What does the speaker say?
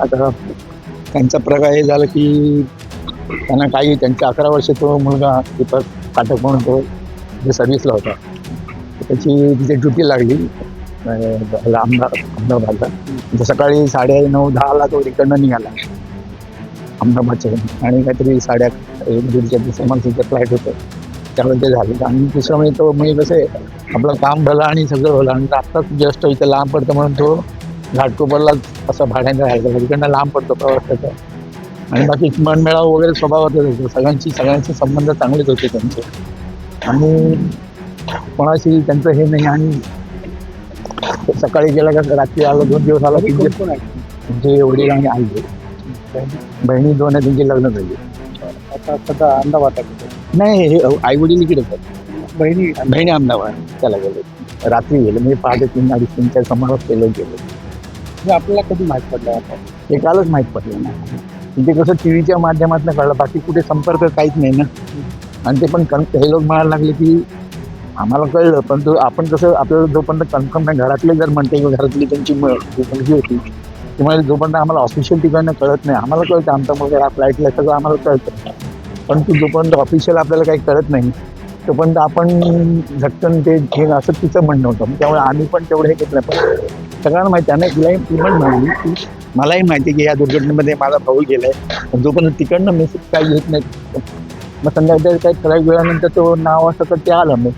आता त्यांचा प्रकार हे झाला की त्यांना काही त्यांच्या अकरा वर्ष तो मुलगा दीपक काटक म्हणून तो जे सर्व्हिसला होता. त्याची तिथे ड्युटी लागली अहमदाबाद अहमदाबादला म्हणजे सकाळी साडे नऊ दहाला तो इकडनं निघाला. अहमदाबादच्या आणि काहीतरी साडे एक दीडच्या दिवसामध्ये फ्लाईट होतं. त्यावेळी ते झालं. आणि दुसरं म्हणजे तो म्हणजे कसं आहे आपलं काम भलं आणि सगळं भलं. आणि आत्ताच जस्ट इथे लांब पडतं म्हणून तो घाटकोपरला असं भाड्याने राहायचा तिकडनं लांब पडतो प्रवास त्याचा. आणि बाकी मनमेळाव वगैरे स्वभावातच होतो सगळ्यांची सगळ्यांचे संबंध चांगलेच होते त्यांचे. आणि कोणाशी त्यांचं हे नाही आणि सकाळी गेला का रात्री आलो दोन दिवस आला की त्यांचे वडील आणि आई. बहिणी दोन आहे त्यांची लग्न झाली. आता सध्या अहमदाबाद नाही हे आई वडील इकडे होतात बहिणी? बहिणी अहमदाबाद. त्याला गेले. रात्री गेले. म्हणजे पहाटे तीन अडीच तीनच्या समारोप केलं गेले. हे आपल्याला कधी माहीत पडलं आता. हे कालच माहीत पडलं ना तिथे कसं टी व्हीच्या माध्यमातून कळलं बाकी कुठे संपर्क काहीच नाही ना. आणि ते पण कन हे लोक म्हणायला लागले की आम्हाला कळलं पण तो आपण कसं आपल्याला जोपर्यंत कन्फर्म नाही घरातले जर म्हणते किंवा घरातली त्यांची मुलगी होती तुम्हाला जोपर्यंत आम्हाला ऑफिशियल ठिकाणं कळत नाही आम्हाला कळतं आमचा मुलगा हा फ्लाईटला सगळं आम्हाला कळतं. परंतु जोपर्यंत ऑफिशियल आपल्याला काही कळत नाही तोपर्यंत आपण झटकन ते हे असं तिचं म्हणणं होतं. त्यामुळे आम्ही पण तेवढं हे घेतलं पण सगळ्यांना माहिती आहे. ना तिलाही ती पण म्हणाली की मलाही माहिती आहे की या दुर्घटनेमध्ये माझा भाऊ गेलाय. पण जोपर्यंत तिकडनं मेसेज काही येत नाही मग संध्याकाळी काही ठराविक वेळानंतर तो नाव असं तर ते आलं मग